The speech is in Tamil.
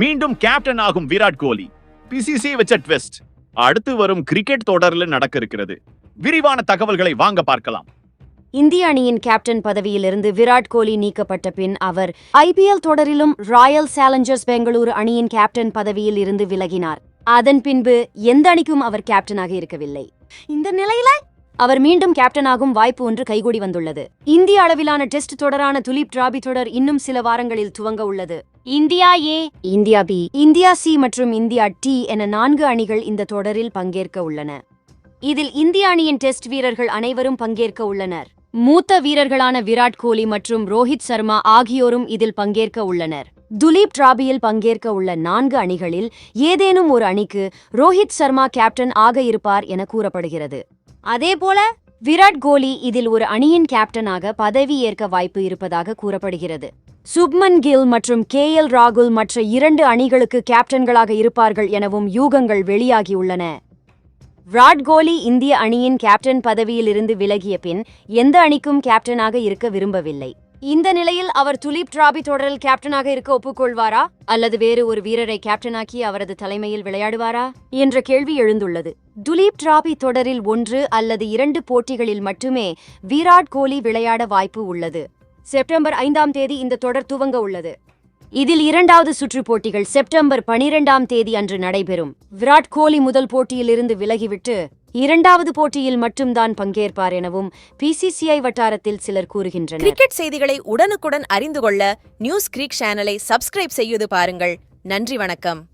மீண்டும் கேப்டன் ஆகும் விராட் கோலி. பிசிசி வச்ச ட்விஸ்ட் அடுத்து வரும் கிரிக்கெட் தொடர்ல நடக்க இருக்கிறது விரிவான தகவல்களை வாங்க பார்க்கலாம். இந்திய அணியின் கேப்டன் பதவியிலிருந்து விராட் கோலி நீக்கப்பட்ட பின் அவர் ஐபிஎல் தொடரிலும் ராயல் சேலஞ்சர்ஸ் பெங்களூரு அணியின் கேப்டன் பதவியில் இருந்து விலகினார். அதன் பின்பு எந்த அணிக்கும் அவர் கேப்டனாக இருக்கவில்லை. இந்த நிலையில அவர் மீண்டும் கேப்டனாகும் வாய்ப்பு ஒன்று கைகூடி வந்துள்ளது. இந்திய அளவிலான டெஸ்ட் தொடரான துலீப் டிராபி தொடர் இன்னும் சில வாரங்களில் துவங்க உள்ளது. India A India B. India C மற்றும் இந்தியா டி என நான்கு அணிகள் இந்த தொடரில் பங்கேற்க உள்ளன. இதில் இந்திய அணியின் டெஸ்ட் வீரர்கள் அனைவரும் பங்கேற்க உள்ளனர். மூத்த வீரர்களான விராட் கோலி மற்றும் ரோஹித் சர்மா ஆகியோரும் இதில் பங்கேற்க உள்ளனர். துலீப் டிராபியில் பங்கேற்க உள்ள நான்கு அணிகளில் ஏதேனும் ஒரு அணிக்கு ரோஹித் சர்மா கேப்டன் ஆக இருப்பார் என கூறப்படுகிறது. அதேபோல விராட் கோலி இதில் ஒரு அணியின் கேப்டனாக பதவி ஏற்க வாய்ப்பு இருப்பதாக கூறப்படுகிறது. சுப்மன் கில் மற்றும் கே எல் ராகுல் மற்ற இரண்டு அணிகளுக்கு கேப்டன்களாக இருப்பார்கள் எனவும் யூகங்கள் வெளியாகியுள்ளன. விராட் கோலி இந்திய அணியின் கேப்டன் பதவியிலிருந்து விலகிய பின் எந்த அணிக்கும் கேப்டனாக இருக்க விரும்பவில்லை. இந்த நிலையில் அவர் துலீப் டிராபி தொடரில் கேப்டனாக இருக்க ஒப்புக்கொள்வாரா? அல்லது வேறு ஒரு வீரரை கேப்டனாக்கி அவரது தலைமையில் விளையாடுவாரா? என்ற கேள்வி எழுந்துள்ளது. துலீப் டிராபி தொடரில் ஒன்று அல்லது இரண்டு போட்டிகளில் மட்டுமே விராட் கோலி விளையாட வாய்ப்பு உள்ளது. செப்டம்பர் ஐந்தாம் தேதி இந்த தொடர் துவங்க உள்ளது. இதில் இரண்டாவது சுற்று போட்டிகள் செப்டம்பர் பனிரெண்டாம் தேதி அன்று நடைபெறும். விராட் கோலி முதல் போட்டியிலிருந்து விலகிவிட்டு இரண்டாவது போட்டியில் மட்டும்தான் பங்கேற்பார் எனவும் பிசிசிஐ வட்டாரத்தில் சிலர் கூறுகின்றனர். கிரிக்கெட் செய்திகளை உடனுக்குடன் அறிந்து கொள்ள நியூஸ் கிரிக் சேனலை சப்ஸ்கிரைப் செய்து பாருங்கள். நன்றி வணக்கம்.